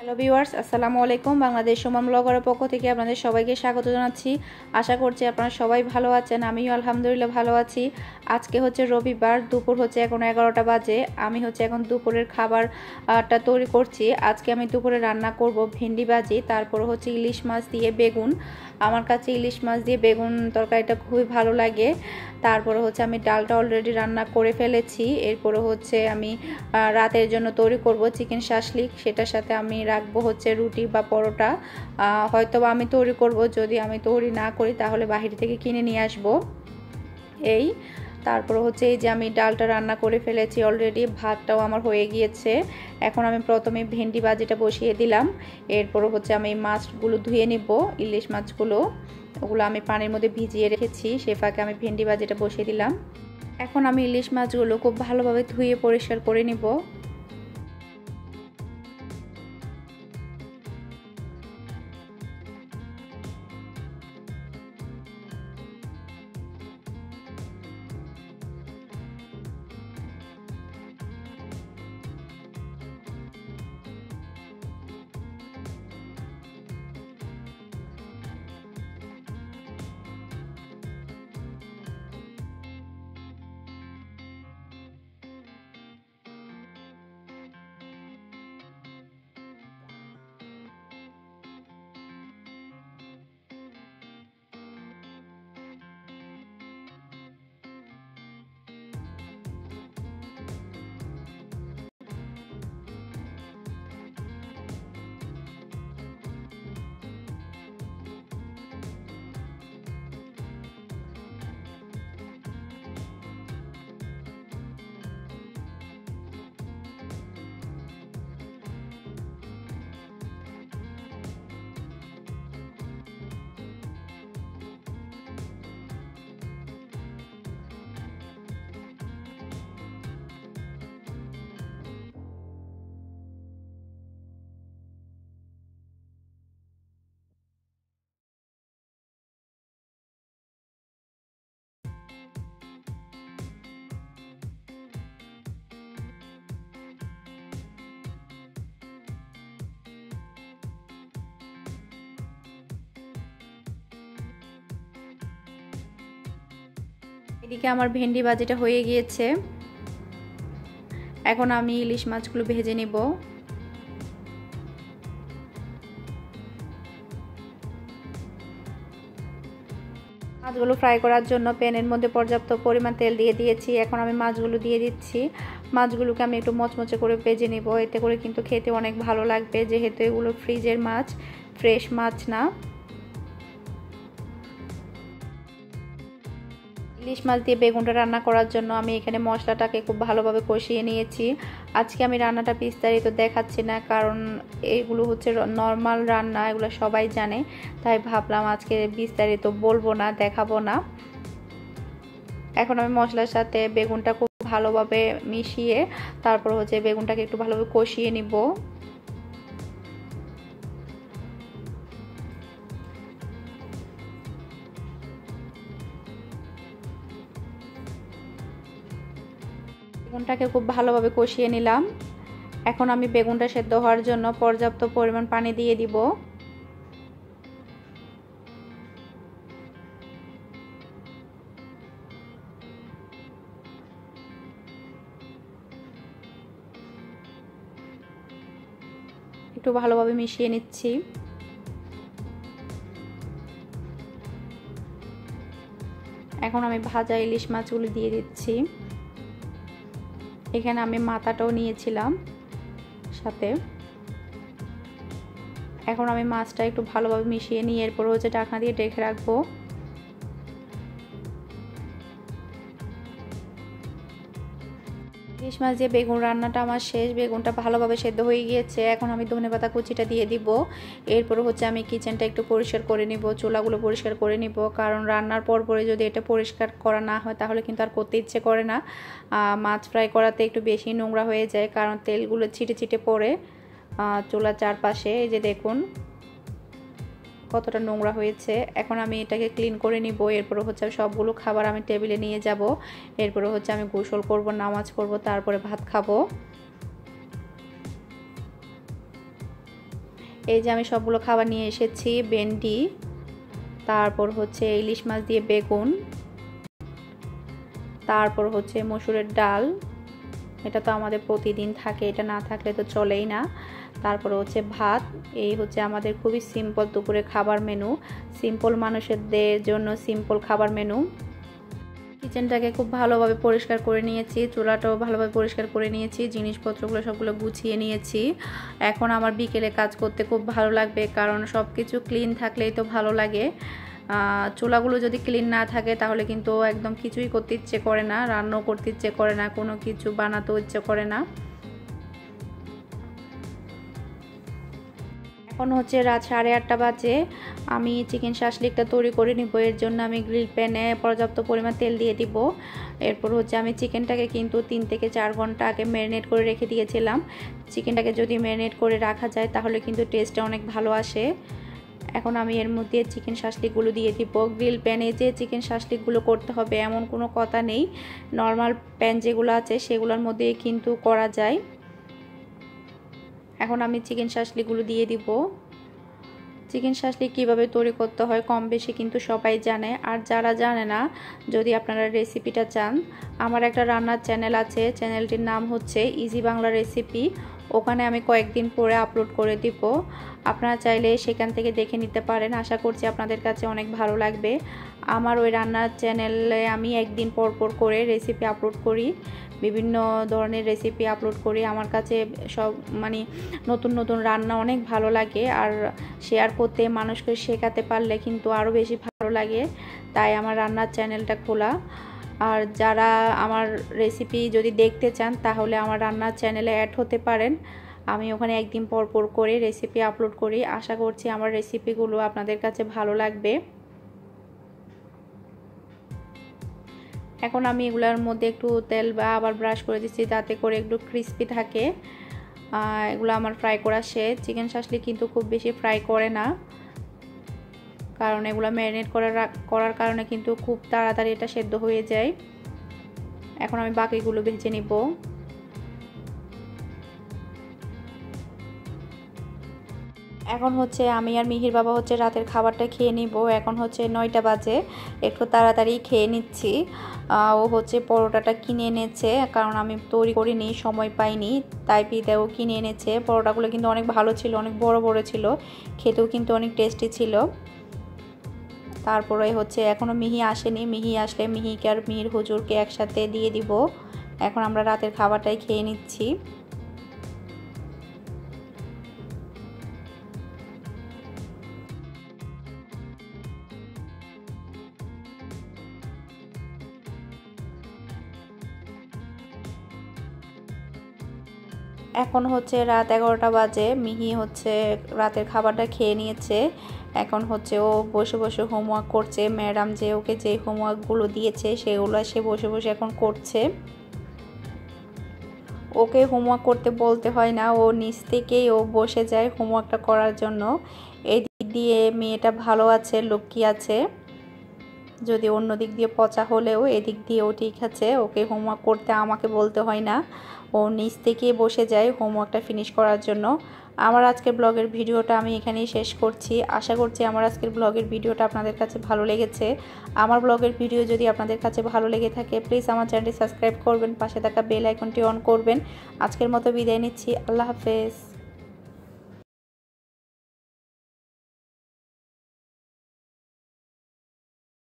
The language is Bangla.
হ্যালো ভিউয়ার্স আসসালামু আলাইকুম। বাংলাদেশ সুমন ব্লগারের পক্ষ থেকে আপনাদের সবাইকে স্বাগত জানাচ্ছি। আশা করছি আপনারা সবাই ভালো আছেন, আমিও আলহামদুলিল্লাহ ভালো আছি। আজকে হচ্ছে রবিবার, দুপুর হচ্ছে এখন এগারোটা বাজে। আমি হচ্ছে এখন দুপুরের খাবারটা তৈরি করছি। আজকে আমি দুপুরে রান্না করব ভেন্ডি ভাজি, তারপর হচ্ছে ইলিশ মাছ দিয়ে বেগুন। আমার কাছে ইলিশ মাছ দিয়ে বেগুন তরকারিটা খুবই ভালো লাগে। তারপরে হচ্ছে আমি ডালটা অলরেডি রান্না করে ফেলেছি। এরপরে হচ্ছে আমি রাতের জন্য তৈরি করব চিকেন শাসলিক। সেটার সাথে আমি রাখব হচ্ছে রুটি বা পরোটা। হয়তো আমি তৈরি করব, যদি আমি তৈরি না করি তাহলে বাহির থেকে কিনে নিয়ে আসব। এই, তারপর হচ্ছে এই যে আমি ডালটা রান্না করে ফেলেছি অলরেডি ভাতটাও আমার হয়ে গিয়েছে। এখন আমি প্রথমে ভেন্ডি বাজিটা বসিয়ে দিলাম। এরপর হচ্ছে আমি মাছগুলো ধুয়ে নিব, ইলিশ মাছগুলো। ওগুলো আমি পানির মধ্যে ভিজিয়ে রেখেছি, সে ফাঁকে আমি ভেন্ডি বাজিটা বসিয়ে দিলাম। এখন আমি ইলিশ মাছগুলো খুব ভালোভাবে ধুয়ে পরিষ্কার করে নিব। এদিকে আমার ভেন্ডি ভাজিটা হয়ে গিয়েছে। এখন আমি ইলিশ মাছগুলো ভেজে নেব। মাছগুলো ফ্রাই করার জন্য প্যানের মধ্যে পর্যাপ্ত পরিমাণ তেল দিয়ে দিয়েছি। এখন আমি মাছগুলো দিয়ে দিচ্ছি। মাছগুলোকে আমি একটু মচমচে করে ভেজে নেব। এতে করে কিন্তু খেতে অনেক ভালো লাগবে, যেহেতু এগুলো ফ্রিজের মাছ, ফ্রেশ মাছ না। ইলিশ মাছ দিয়ে বেগুনটা রান্না করার জন্য আমি এখানে মশলাটাকে খুব ভালোভাবে কষিয়ে নিয়েছি। আজকে আমি রান্নাটা বিস্তারিত দেখাচ্ছি না, কারণ এগুলো হচ্ছে নর্মাল রান্না, এগুলো সবাই জানে। তাই ভাবলাম আজকে বিস্তারিত বলব না, দেখাবো না। এখন আমি মশলার সাথে বেগুনটা খুব ভালোভাবে মিশিয়ে তারপর হচ্ছে বেগুনটাকে একটু ভালোভাবে কষিয়ে নিব। বেগুনটাকে খুব ভালোভাবে কষিয়ে নিলাম। এখন আমি বেগুনটা সেদ্ধ হওয়ার জন্য পর্যাপ্ত পরিমাণ পানি দিয়ে দিব। একটু ভালোভাবে মিশিয়ে নিচ্ছি। এখন আমি ভাজা ইলিশ মাছগুলি দিয়ে দিচ্ছি। এখানে আমি মাথাটাও নিয়েছিলাম সাথে। এখন আমি মাছটা একটু ভালোভাবে মিশিয়ে নিয়ে এরপর হচ্ছে ঢাকনা দিয়ে ডেকে রাখব। ইলিশ মাছ দিয়ে বেগুন রান্নাটা আমার শেষ। বেগুনটা ভালোভাবে সেদ্ধ হয়ে গিয়েছে। এখন আমি ধনে পাতা কুচিটা দিয়ে দিব। এরপর হচ্ছে আমি কিচেনটা একটু পরিষ্কার করে নিব, চুলাগুলো পরিষ্কার করে নিব। কারণ রান্নার পর পরে যদি এটা পরিষ্কার করা না হয়, তাহলে কিন্তু আর করতে ইচ্ছে করে না। মাছ ফ্রাই করাতে একটু বেশি নোংরা হয়ে যায়, কারণ তেলগুলো ছিটে ছিটে পড়ে চুলার চারপাশে। এই যে দেখুন কতটা নোংরা হয়েছে। এখন আমি এটাকে ক্লিন করে নিব। এরপরে হচ্ছে আমি সবগুলো খাবার আমি টেবিলে নিয়ে যাব। এরপরে হচ্ছে আমি গোসল করব, নামাজ পড়ব, তারপরে ভাত খাব। এই যে আমি সবগুলো খাবার নিয়ে এসেছি, ভেন্ডি, তারপর হচ্ছে ইলিশ মাছ দিয়ে বেগুন, তারপর হচ্ছে মসুরের ডাল এটা তো আমাদের প্রতিদিন থাকে, এটা না থাকলে তো চলেই না। তারপরে হচ্ছে ভাত, এই হচ্ছে আমাদের খুবই সিম্পল দুপুরে খাবার মেনু সিম্পল মানুষদের জন্য সিম্পল খাবার মেনু কিচেনটাকে খুব ভালোভাবে পরিষ্কার করে নিয়েছি, চুলাটাও ভালোভাবে পরিষ্কার করে নিয়েছি, জিনিসপত্রগুলো সবগুলো গুছিয়ে নিয়েছি। এখন আমার বিকেলে কাজ করতে খুব ভালো লাগবে, কারণ সব কিছু ক্লিন থাকলেই তো ভালো লাগে। চুলাগুলো যদি ক্লিন না থাকে তাহলে কিন্তু একদম কিছুই করতে ইচ্ছে করে না, রান্নাও করতে ইচ্ছে করে না, কোনো কিছু বানাতেও ইচ্ছে করে না। এখন হচ্ছে রাত সাড়ে আটটা বাজে, আমি চিকেন শাসলিকটা তৈরি করে নিব, এর জন্য আমি গ্রিল প্যানে পর্যাপ্ত পরিমাণ তেল দিয়ে দিব। এরপর হচ্ছে আমি চিকেনটাকে কিন্তু তিন থেকে চার ঘণ্টা আগে ম্যারিনেট করে রেখে দিয়েছিলাম। চিকেনটাকে যদি ম্যারিনেট করে রাখা যায় তাহলে কিন্তু টেস্টটা অনেক ভালো আসে। এখন আমি এর মধ্যে চিকেন শাসলিকগুলো দিয়ে দিব। গ্রিল প্যানে যে চিকেন শাসলিকগুলো করতে হবে, এমন কোনো কথা নেই। নর্মাল প্যান যেগুলো আছে, সেগুলোর মধ্যে কিন্তু করা যায়। এখন আমি চিকেন শাসলিগুলো দিয়ে দিব। চিকেন শাসলি কীভাবে তৈরি করতে হয়, কম বেশি কিন্তু সবাই জানে। আর যারা জানে না, যদি আপনারা রেসিপিটা চান, আমার একটা রান্নার চ্যানেল আছে। চ্যানেলটির নাম হচ্ছে ইজি বাংলা রেসিপি ওখানে আমি কয়েকদিন পরে আপলোড করে দিব। আপনারা চাইলে সেখান থেকে দেখে নিতে পারেন। আশা করছি আপনাদের কাছে অনেক ভালো লাগবে। আমার ওই রান্নার চ্যানেলে আমি একদিন পর পর করে রেসিপি আপলোড করি। বিভিন্ন ধরনের রেসিপি আপলোড করি। আমার কাছে সব মানে নতুন নতুন রান্না অনেক ভালো লাগে। আর শেয়ার করতে, মানুষকে শেখাতে পারলে কিন্তু আরও বেশি ভালো লাগে। তাই আমার রান্নার চ্যানেলটা খোলা। আর যারা আমার রেসিপি যদি দেখতে চান, তাহলে আমার রান্নার চ্যানেলে অ্যাড হতে পারেন। আমি ওখানে একদিন পর পর করে রেসিপি আপলোড করি। আশা করছি আমার রেসিপিগুলো আপনাদের কাছে ভালো লাগবে। এখন আমি এগুলোর মধ্যে একটু তেল বা আবার ব্রাশ করে দিচ্ছি, যাতে করে একটু ক্রিস্পি থাকে। এগুলো আমার ফ্রাই করা শেষ। চিকেন শাসলি কিন্তু খুব বেশি ফ্রাই করে না। কারণ এগুলো ম্যারিনেট করার করার কারণে কিন্তু খুব তাড়াতাড়ি এটা সেদ্ধ হয়ে যায়। এখন আমি বাকিগুলো ভেজে নিব। এখন হচ্ছে আমি আর মিহির বাবা হচ্ছে রাতের খাবারটা খেয়ে নিব। এখন হচ্ছে নয়টা বাজে। একটু তাড়াতাড়ি খেয়ে নিচ্ছি। ও হচ্ছে পরোটাটা কিনে এনেছে, কারণ আমি তৈরি করিনি, সময় পাইনি। তাই পিতাও কিনে এনেছে। পরোটাগুলো কিন্তু অনেক ভালো ছিল, অনেক বড় বড় ছিল। খেতেও কিন্তু অনেক টেস্টি ছিল। তারপরে হচ্ছে এখনও মিহি আসেনি। মিহি আসলে মিহিকে আর মিহির হুজুরকে একসাথে দিয়ে দিব। এখন আমরা রাতের খাবারটাই খেয়ে নিচ্ছি। এখন হচ্ছে রাত এগারোটা বাজে, মিহি হচ্ছে রাতের খাবারটা খেয়ে নিয়েছে। এখন হচ্ছে ও বসে বসে হোমওয়ার্ক করছে। ম্যাডাম যে ওকে যে হোমওয়ার্কগুলো দিয়েছে সেগুলো সে বসে বসে এখন করছে। ওকে হোমওয়ার্ক করতে বলতে হয় না, ও নিচ থেকেই ও বসে যায় হোমওয়ার্কটা করার জন্য। এই দিক দিয়ে মেয়েটা ভালো আছে, লক্ষ্মী আছে। যদি অন্য দিক দিয়ে পচা হলেও এদিক দিয়ে ও ঠিক আছে, ওকে হোমওয়ার্ক করতে আমাকে বলতে হয় না। ও নিচ থেকে বসে যায় হোমওয়ার্কটা ফিনিশ করার জন্য। আমার আজকের ব্লগের ভিডিওটা আমি এখানেই শেষ করছি। আশা করছি আমার আজকের ব্লগের ভিডিওটা আপনাদের কাছে ভালো লেগেছে। আমার ব্লগের ভিডিও যদি আপনাদের কাছে ভালো লেগে থাকে প্লিজ আমার চ্যানেলটি সাবস্ক্রাইব করবেন, পাশে থাকা বেল আইকনটি অন করবেন। আজকের মতো বিদায় নিচ্ছি। আল্লাহ হাফেজ।